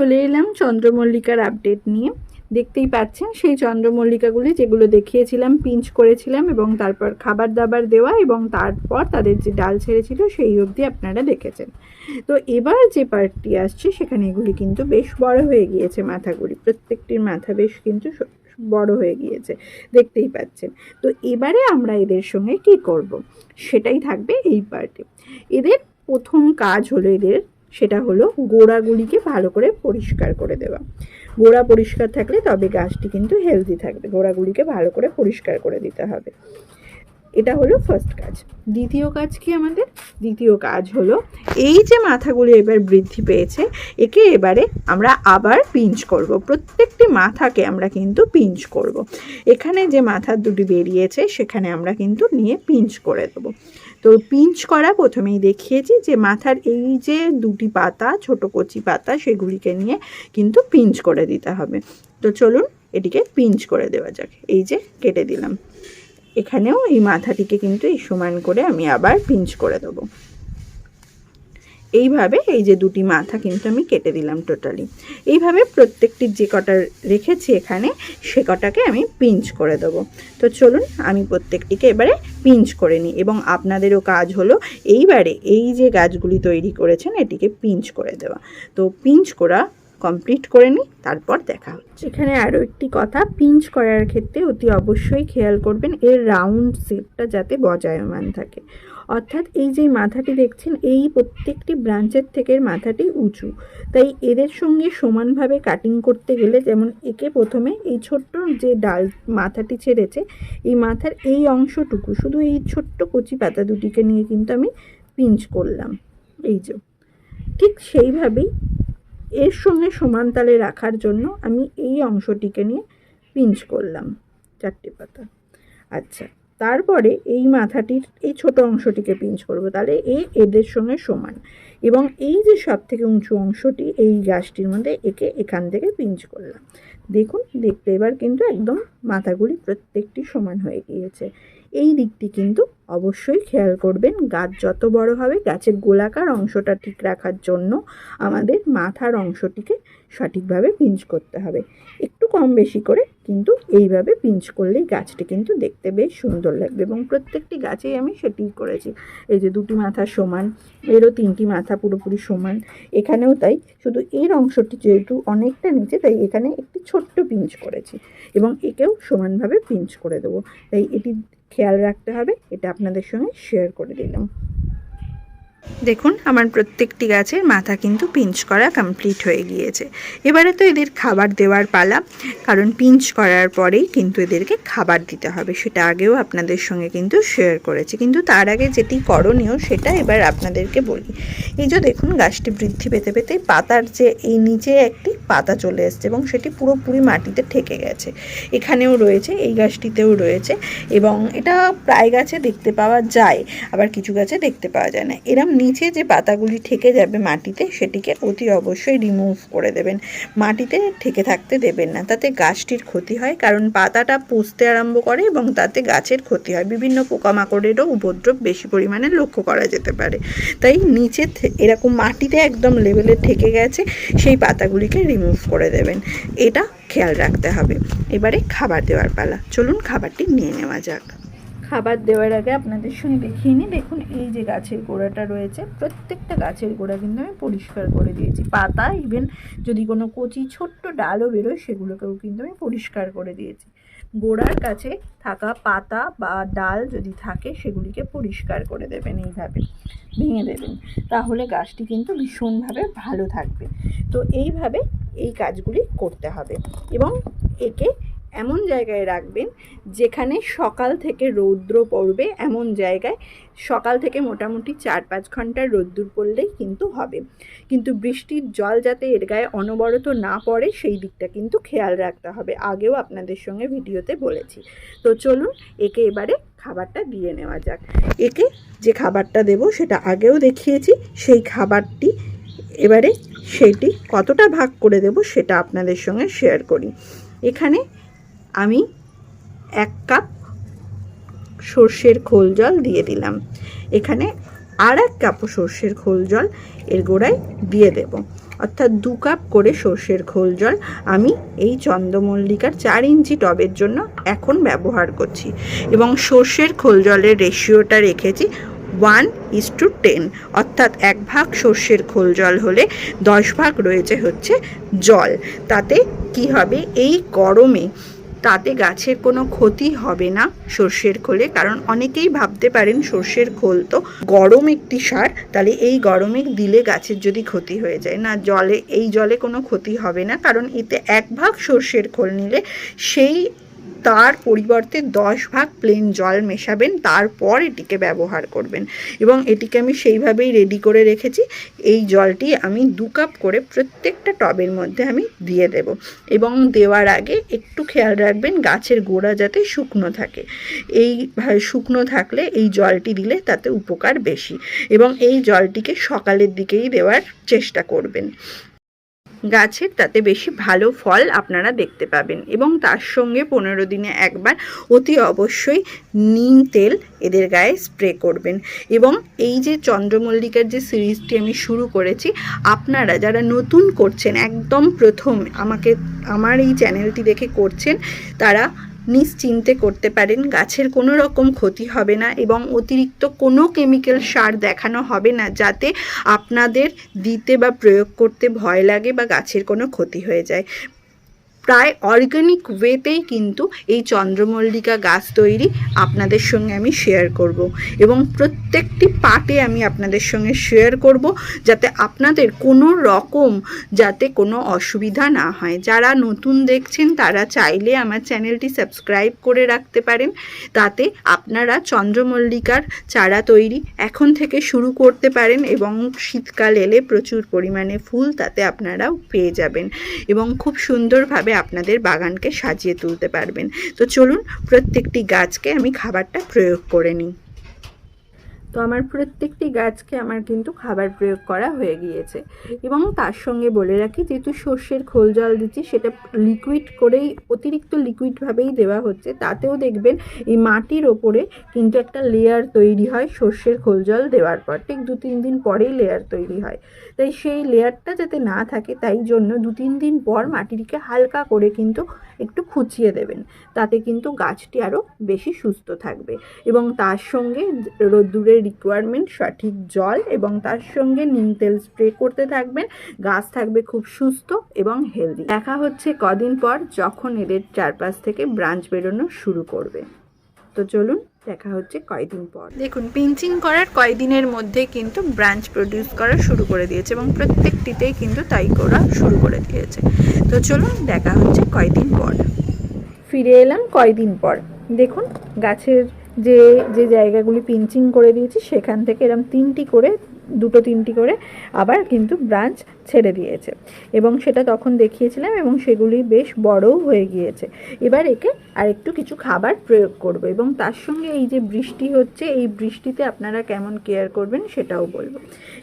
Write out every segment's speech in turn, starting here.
চলে এলাম চন্দ্রমল্লিকার আপডেট নিয়ে। দেখতেই পাচ্ছেন, সেই চন্দ্রমল্লিকাগুলি যেগুলো দেখিয়েছিলাম পিঞ্চ করেছিলাম এবং তারপর খাবার দাবার দেওয়া এবং তারপর তাদের যে ডাল ছেড়েছিল সেই অবধি আপনারা দেখেছেন। তো এবার যে পার্টটি আসছে, সেখানে এগুলি কিন্তু বেশ বড় হয়ে গিয়েছে মাথাগুলি। প্রত্যেকটির মাথা বেশ কিন্তু বড় হয়ে গিয়েছে, দেখতেই পাচ্ছেন। তো এবারে আমরা এদের সঙ্গে কি করব? সেটাই থাকবে এই পার্টে এদের প্রথম কাজ হলো এদের সেটা হলো গোড়াগুলিকে ভালো করে পরিষ্কার করে দেওয়া। গোড়া পরিষ্কার থাকলে তবে গাছটি কিন্তু হেলদি থাকবে। গোড়াগুলিকে ভালো করে পরিষ্কার করে দিতে হবে। এটা হলো ফার্স্ট কাজ। দ্বিতীয় কাজ কি আমাদের? দ্বিতীয় কাজ হলো এই যে মাথাগুলি এবার বৃদ্ধি পেয়েছে, একে এবারে আমরা আবার পিঞ্চ করব। প্রত্যেকটি মাথাকে আমরা কিন্তু পিঞ্চ করব। এখানে যে মাথার দুটি বেরিয়েছে, সেখানে আমরা কিন্তু নিয়ে পিঞ্চ করে দেবো। তো পিঞ্চ করা প্রথমেই দেখিয়েছি যে মাথার এই যে দুটি পাতা, ছোট কচি পাতা, সেগুলিকে নিয়ে কিন্তু পিঞ্চ করে দিতে হবে। তো চলুন এটিকে পিঞ্চ করে দেওয়া যাক। এই যে কেটে দিলাম। এখানেও এই মাথাটিকে কিন্তু এই সমান করে আমি আবার পিঞ্চ করে দেবো। এইভাবে এই যে দুটি মাথা কিন্তু আমি কেটে দিলাম টোটালি এইভাবে প্রত্যেকটি যে কটা রেখেছি এখানে, সে কটাকে আমি পিঞ্চ করে দেবো। তো চলুন, আমি প্রত্যেকটিকে এবারে পিঞ্চ করে নিই এবং আপনাদেরও কাজ হলো এইবারে এই যে গাছগুলি তৈরি করেছেন, এটিকে পিঞ্চ করে দেওয়া। তো পিঞ্চ করা কমপ্লিট করে নিই, তারপর দেখা হচ্ছে। এখানে আরও একটি কথা পিঞ্চ করার ক্ষেত্রে অতি অবশ্যই খেয়াল করবেন, এর রাউন্ড শেপটা যাতে বজায়মান থাকে। অর্থাৎ এই যে মাথাটি দেখছেন, এই প্রত্যেকটি ব্রাঞ্চের থেকে মাথাটি উঁচু। তাই এদের সঙ্গে সমানভাবে কাটিং করতে গেলে যেমন একে প্রথমে এই ছোট্ট যে ডাল মাথাটি ছেড়েছে, এই মাথার এই অংশটুকু, শুধু এই ছোট্ট কচি পাতা দুটিকে নিয়ে কিন্তু আমি পিঞ্চ করলাম। এই যে, ঠিক সেইভাবেই এর সঙ্গে সমান তালে রাখার জন্য আমি এই অংশটিকে নিয়ে পিঞ্চ করলাম চারটে পাতা। আচ্ছা তারপরে এই মাথাটির এই ছোট অংশটিকে পিঞ্চ করব, তাহলে এ এদের সঙ্গে সমান। এবং এই যে সব থেকে উঁচু অংশটি, এই গাছটির মধ্যে একে এখান থেকে পিঞ্চ করলাম। দেখুন, দেখতে এবার কিন্তু একদম মাথাগুলি প্রত্যেকটি সমান হয়ে গিয়েছে। এই দিকটি কিন্তু অবশ্যই খেয়াল করবেন। গাছ যত বড় হবে, গাছের গোলাকার অংশটা ঠিক রাখার জন্য আমাদের মাথার অংশটিকে সঠিকভাবে পিঞ্চ করতে হবে। একটু কম বেশি করে কিন্তু এইভাবে পিঞ্চ করলেই গাছটি কিন্তু দেখতে বেশ সুন্দর লাগবে এবং প্রত্যেকটি গাছেই আমি সেটিই করেছি। এই যে দুটি মাথা সমান, এরও তিনটি মাথা পুরোপুরি সমান, এখানেও তাই। শুধু এর অংশটি যেহেতু অনেকটা নিচে, তাই এখানে একটি ছোট্ট পিঞ্চ করেছি এবং একেও সমানভাবে পিঞ্চ করে দেবো। তাই এটি খেয়াল রাখতে হবে এটা আপনাদের সঙ্গে শেয়ার করে দিলাম। দেখুন, আমার প্রত্যেকটি গাছের মাথা কিন্তু পিঞ্চ করা কমপ্লিট হয়ে গিয়েছে। এবারে তো এদের খাবার দেওয়ার পালা, কারণ পিঞ্চ করার পরেই কিন্তু এদেরকে খাবার দিতে হবে। সেটা আগেও আপনাদের সঙ্গে কিন্তু শেয়ার করেছি। কিন্তু তার আগে যেটি করণীয়, সেটা এবার আপনাদেরকে বলি। এই যে দেখুন, গাছটি বৃদ্ধি পেতে পেতে পাতার যে এই নিচে একটি পাতা চলে এসছে এবং সেটি পুরোপুরি মাটিতে ঠেকে গেছে। এখানেও রয়েছে, এই গাছটিতেও রয়েছে এবং এটা প্রায় গাছে দেখতে পাওয়া যায়, আবার কিছু গাছে দেখতে পাওয়া যায় না। এরম নিচে যে পাতাগুলি ঠেকে যাবে মাটিতে সেটিকে অতি অবশ্যই রিমুভ করে দেবেন। মাটিতে ঠেকে থাকতে দেবেন না, তাতে গাছটির ক্ষতি হয়, কারণ পাতাটা পুষতে আরম্ভ করে এবং তাতে গাছের ক্ষতি হয়। বিভিন্ন পোকামাকড়েরও উপদ্রব বেশি পরিমাণে লক্ষ্য করা যেতে পারে। তাই নিচে এরকম মাটিতে একদম লেভেলে ঠেকে গেছে, সেই পাতাগুলিকে রিমুভ করে দেবেন। এটা খেয়াল রাখতে হবে। এবারে খাবার দেওয়ার পালা। চলুন খাবারটি নিয়ে নেওয়া যাক। খাবার দেওয়ার আগে আপনাদের সঙ্গে দেখিয়ে নিই। দেখুন, এই যে গাছের গোড়াটা রয়েছে, প্রত্যেকটা গাছের গোড়া কিন্তু আমি পরিষ্কার করে দিয়েছি। পাতা ইভেন যদি কোনো কচি, ছোট্ট ডালও বেরোয়, সেগুলোকেও কিন্তু আমি পরিষ্কার করে দিয়েছি। গোড়ার কাছে থাকা পাতা বা ডাল যদি থাকে, সেগুলিকে পরিষ্কার করে দেবেন এইভাবে, ভেঙে দেবেন। তাহলে গাছটি কিন্তু ভীষণভাবে ভালো থাকবে। তো এইভাবে এই কাজগুলি করতে হবে এবং একে এমন জায়গায় রাখবেন যেখানে সকাল থেকে রৌদ্র পড়বে এমন জায়গায়। সকাল থেকে মোটামুটি চার পাঁচ ঘণ্টার রোদ্দুর পড়লেই কিন্তু হবে। কিন্তু বৃষ্টির জল যাতে এর গায়ে অনবরত না পড়ে, সেই দিকটা কিন্তু খেয়াল রাখতে হবে। আগেও আপনাদের সঙ্গে ভিডিওতে বলেছি। তো চলুন একে এবারে খাবারটা দিয়ে নেওয়া যাক। একে যে খাবারটা দেব সেটা আগেও দেখিয়েছি, সেই খাবারটি এবারে সেইটি কতটা ভাগ করে দেব সেটা আপনাদের সঙ্গে শেয়ার করি। এখানে আমি এক কাপ সর্ষের খোল জল দিয়ে দিলাম। এখানে আর এক কাপ সর্ষের খোল জল এর গোড়ায় দিয়ে দেব। অর্থাৎ দু কাপ করে সর্ষের খোল জল আমি এই চন্দ্রমল্লিকার চার ইঞ্চি টবের জন্য এখন ব্যবহার করছি এবং সর্ষের খোল জলের রেশিওটা রেখেছি ওয়ান ইস টু টেন। অর্থাৎ এক ভাগ সর্ষের খোল জল হলে দশ ভাগ রয়েছে হচ্ছে জল। তাতে কি হবে? এই গরমে তাতে গাছের কোনো ক্ষতি হবে না সর্ষের খোলে, কারণ অনেকেই ভাবতে পারেন সর্ষের খোল তো গরম একটি সার, তাহলে এই গরমে দিলে গাছের যদি ক্ষতি হয়ে যায়। না, জলে, এই জলে কোনো ক্ষতি হবে না, কারণ এতে এক ভাগ সর্ষের খোল নিলে সেই তার পরিবর্তে দশ ভাগ প্লেন জল মেশাবেন, তারপর এটিকে ব্যবহার করবেন। এবং এটিকে আমি সেইভাবেই রেডি করে রেখেছি। এই জলটি আমি দু কাপ করে প্রত্যেকটা টবের মধ্যে আমি দিয়ে দেব। এবং দেওয়ার আগে একটু খেয়াল রাখবেন গাছের গোড়া যাতে শুকনো থাকে। এই শুকনো থাকলে এই জলটি দিলে তাতে উপকার বেশি। এবং এই জলটিকে সকালের দিকেই দেওয়ার চেষ্টা করবেন। গাছের তাতে বেশি ভালো ফল আপনারা দেখতে পাবেন এবং তার সঙ্গে পনেরো দিনে একবার অতি অবশ্যই নিম তেল এদের গায়ে স্প্রে করবেন। এবং এই যে চন্দ্রমল্লিকার যে সিরিজটি আমি শুরু করেছি, আপনারা যারা নতুন করছেন, একদম প্রথম আমাকে, আমার এই চ্যানেলটি দেখে করছেন, তারা নিশ্চিন্তে করতে পারেন। গাছের কোনো রকম ক্ষতি হবে না এবং অতিরিক্ত কোনো কেমিক্যাল সার দেখানো হবে না যাতে আপনাদের দিতে বা প্রয়োগ করতে ভয় লাগে বা গাছের কোনো ক্ষতি হয়ে যায়। প্রায় অর্গ্যানিক ওয়েতেই কিন্তু এই চন্দ্রমল্লিকা গাছ তৈরি আপনাদের সঙ্গে আমি শেয়ার করব এবং প্রত্যেকটি পার্টে আমি আপনাদের সঙ্গে শেয়ার করব যাতে আপনাদের কোনো রকম যাতে কোনো অসুবিধা না হয়। যারা নতুন দেখছেন, তারা চাইলে আমার চ্যানেলটি সাবস্ক্রাইব করে রাখতে পারেন। তাতে আপনারা চন্দ্রমল্লিকার চারা তৈরি এখন থেকে শুরু করতে পারেন এবং শীতকাল এলে প্রচুর পরিমাণে ফুল তাতে আপনারাও পেয়ে যাবেন এবং খুব সুন্দরভাবে আপনাদের বাগানকে সাজিয়ে তুলতে পারবেন। তো চলুন, প্রত্যেকটি গাছকে আমি খাবারটা প্রয়োগ করে নিই। তো আমার প্রত্যেকটি গাছকে আমার কিন্তু খাবার প্রয়োগ করা হয়ে গিয়েছে। এবং তার সঙ্গে বলে রাখি, যেহেতু সর্ষের খোল জল দিচ্ছি, সেটা লিকুইড করেই, অতিরিক্ত লিকুইডভাবেই দেওয়া হচ্ছে। তাতেও দেখবেন, এই মাটির ওপরে কিন্তু একটা লেয়ার তৈরি হয় সর্ষের খোল জল দেওয়ার পর। ঠিক দু তিন দিন পরেই লেয়ার তৈরি হয়। তাই সেই লেয়ারটা যাতে না থাকে, তাই জন্য দু তিন দিন পর মাটিটিকে হালকা করে কিন্তু একটু খুঁচিয়ে দেবেন। তাতে কিন্তু গাছটি আরও বেশি সুস্থ থাকবে। এবং তার সঙ্গে রোদ্দুরের রিকোয়ারমেন্ট সঠিক জল এবং তার সঙ্গে নিম তেল স্প্রে করতে থাকবেন। গাছ থাকবে খুব সুস্থ এবং হেলদি দেখা হচ্ছে কদিন পর যখন এদের চারপাশ থেকে ব্রাঞ্চ বেরোনো শুরু করবে। তো চলুন দেখা হচ্ছে কয়দিন পর। দেখুন পিঞ্চিং করার কয়দিনের মধ্যে কিন্তু ব্রাঞ্চ প্রডিউস করা শুরু করে দিয়েছে এবং প্রত্যেকটিতেই কিন্তু তাই করা শুরু করে দিয়েছে। তো চলুন দেখা হচ্ছে কয়দিন পর। ফিরে এলাম কয়দিন পর। দেখুন গাছের যে যে জায়গাগুলি পিঞ্চিং করে দিয়েছি সেখান থেকে এরকম তিনটি করে দুটো তিনটি করে আবার কিন্তু ব্রাঞ্চ ছেড়ে দিয়েছে। এবং সেটা তখন দেখিয়েছিলাম এবং সেগুলি বেশ বড়ও হয়ে গিয়েছে। এবার একে আর একটু কিছু খাবার প্রয়োগ করব এবং তার সঙ্গে এই যে বৃষ্টি হচ্ছে, এই বৃষ্টিতে আপনারা কেমন কেয়ার করবেন সেটাও বলব।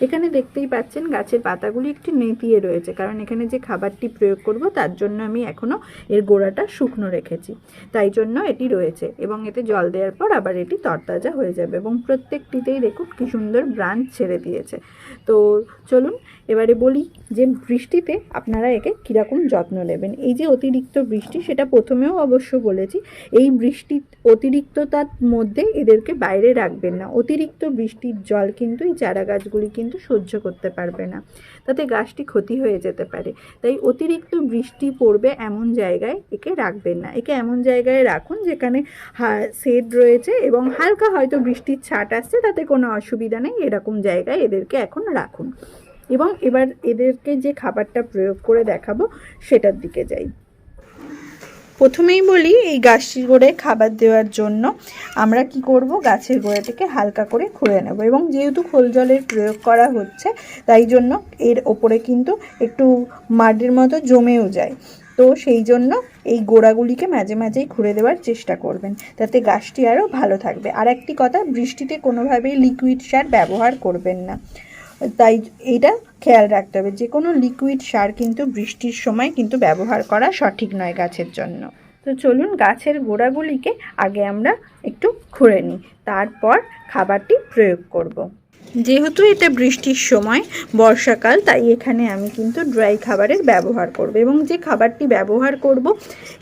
এখানে দেখতেই পাচ্ছেন গাছের পাতাগুলি একটু নেতিয়ে রয়েছে, কারণ এখানে যে খাবারটি প্রয়োগ করব তার জন্য আমি এখনও এর গোড়াটা শুকনো রেখেছি। তাই জন্য এটি রয়েছে এবং এতে জল দেওয়ার পর আবার এটি তরতাজা হয়ে যাবে এবং প্রত্যেকটিতেই দেখুন কি সুন্দর ব্রাঞ্চ ছেড়ে দিয়েছে। তো চলুন, এবারে বলি যে বৃষ্টিতে আপনারা একে কীরকম যত্ন নেবেন? এই যে অতিরিক্ত বৃষ্টি, সেটা প্রথমেও অবশ্য বলেছি, এই বৃষ্টি অতিরিক্ততার মধ্যে এদেরকে বাইরে রাখবেন না। অতিরিক্ত বৃষ্টির জল কিন্তু এই চারা গাছগুলি কিন্তু সহ্য করতে পারবে না। তাতে গাছটি ক্ষতি হয়ে যেতে পারে। তাই অতিরিক্ত বৃষ্টি পড়বে এমন জায়গায় একে রাখবেন না। একে এমন জায়গায় রাখুন যেখানে শেড রয়েছে এবং হালকা হয়তো বৃষ্টির ছাট আসছে, তাতে কোনো অসুবিধা নেই। এরকম জায়গায় এদেরকে এখন রাখুন। এবং এবার এদেরকে যে খাবারটা প্রয়োগ করে দেখাবো, সেটার দিকে যাই। প্রথমেই বলি, এই গাছটির গোড়ায় খাবার দেওয়ার জন্য আমরা কি করব, গাছের গোড়াটিকে হালকা করে খুঁড়ে নেব এবং যেহেতু খোল জলের প্রয়োগ করা হচ্ছে, তাই জন্য এর ওপরে কিন্তু একটু মাটির মতো জমেও যায়। তো সেই জন্য এই গোড়াগুলিকে মাঝে মাঝেই খুঁড়ে দেওয়ার চেষ্টা করবেন তাতে গাছটি আরও ভালো থাকবে। আর একটি কথা, বৃষ্টিতে কোনোভাবেই লিকুইড সার ব্যবহার করবেন না। তাই এটা খেয়াল রাখতে হবে। যে কোনো লিকুইড সার কিন্তু বৃষ্টির সময় কিন্তু ব্যবহার করা সঠিক নয় গাছের জন্য। তো চলুন গাছের গোড়াগুলিকে আগে আমরা একটু খুঁড়ে নিই, তারপর খাবারটি প্রয়োগ করব। যেহেতু এটা বৃষ্টির সময়, বর্ষাকাল, তাই এখানে আমি কিন্তু ড্রাই খাবারের ব্যবহার করব এবং যে খাবারটি ব্যবহার করব,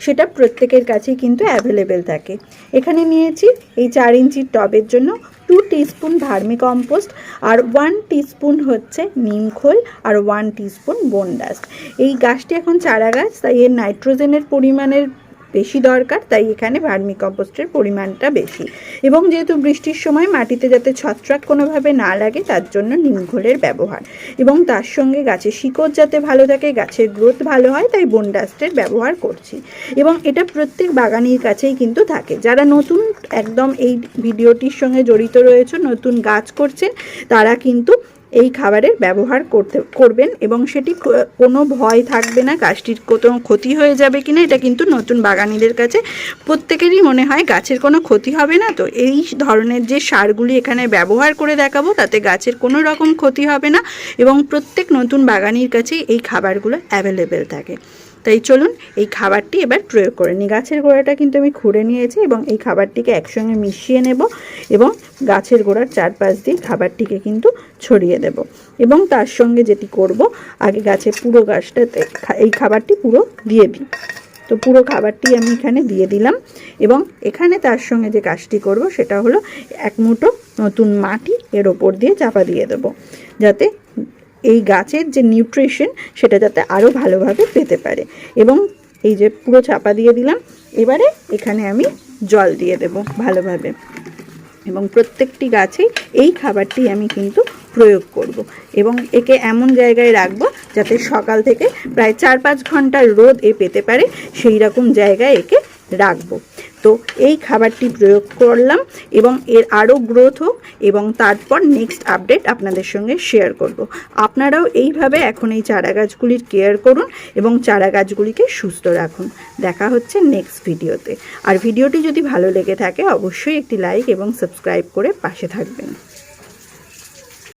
সেটা প্রত্যেকের কাছেই কিন্তু অ্যাভেলেবেল থাকে। এখানে নিয়েছি এই চার ইঞ্চির টবের জন্য টু টিস্পুন ভার্মি কম্পোস্ট আর ওয়ান টিস্পুন হচ্ছে নিমখোল আর ওয়ান টিস্পুন বোনডাস্ট এই গাছটি এখন চারা গাছ, তাই এর নাইট্রোজেনের পরিমাণের বেশি দরকার, তাই এখানে ভার্মি কম্পোস্টের পরিমাণটা বেশি। এবং যেহেতু বৃষ্টির সময় মাটিতে যাতে ছত্রাক কোনোভাবে না লাগে, তার জন্য নিমঘোলের ব্যবহার। এবং তার সঙ্গে গাছের শিকড় যাতে ভালো থাকে, গাছের গ্রোথ ভালো হয়, তাই বনডাস্টের ব্যবহার করছি। এবং এটা প্রত্যেক বাগানির কাছেই কিন্তু থাকে। যারা নতুন একদম এই ভিডিওটির সঙ্গে জড়িত রয়েছে, নতুন গাছ করছেন, তারা কিন্তু এই খাবারের ব্যবহার করতে, করবেন এবং সেটি কোনো ভয় থাকবে না, গাছটির কোনো ক্ষতি হয়ে যাবে কিনা, এটা কিন্তু নতুন বাগানিদের কাছে প্রত্যেকেরই মনে হয় গাছের কোনো ক্ষতি হবে না। তো এই ধরনের যে সারগুলি এখানে ব্যবহার করে দেখাবো, তাতে গাছের কোনো রকম ক্ষতি হবে না এবং প্রত্যেক নতুন বাগানির কাছে এই খাবারগুলো অ্যাভেলেবেল থাকে। তাই চলুন এই খাবারটি এবার প্রয়োগ করে নিই। গাছের গোড়াটা কিন্তু আমি খুঁড়ে নিয়েছি এবং এই খাবারটিকে একসঙ্গে মিশিয়ে নেব এবং গাছের গোড়ার চারপাশ দিয়ে খাবারটিকে কিন্তু ছড়িয়ে দেব এবং তার সঙ্গে যেটি করব, আগে গাছের পুরো গাছটাতে এই খাবারটি পুরো দিয়ে দিই। তো পুরো খাবারটি আমি এখানে দিয়ে দিলাম এবং এখানে তার সঙ্গে যে কাজটি করব সেটা হলো এক মুঠো নতুন মাটি এর ওপর দিয়ে চাপা দিয়ে দেবো, যাতে এই গাছের যে নিউট্রিশন সেটা যাতে আরও ভালোভাবে পেতে পারে। এবং এই যে পুরো চাপা দিয়ে দিলাম, এবারে এখানে আমি জল দিয়ে দেব ভালোভাবে। এবং প্রত্যেকটি গাছেই এই খাবারটি আমি কিন্তু প্রয়োগ করব। এবং একে এমন জায়গায় রাখব যাতে সকাল থেকে প্রায় চার পাঁচ ঘণ্টার রোদ এ পেতে পারে, সেই রকম জায়গায় একে রাখব। তো এই খাবারটি প্রয়োগ করলাম এবং এর আরও গ্রোথ হোক এবং তারপর নেক্সট আপডেট আপনাদের সঙ্গে শেয়ার করব। আপনারাও এইভাবে এখন এই চারা গাছগুলির কেয়ার করুন এবং চারা গাছগুলিকে সুস্থ রাখুন। দেখা হচ্ছে নেক্সট ভিডিওতে। আর ভিডিওটি যদি ভালো লেগে থাকে, অবশ্যই একটি লাইক এবং সাবস্ক্রাইব করে পাশে থাকবেন।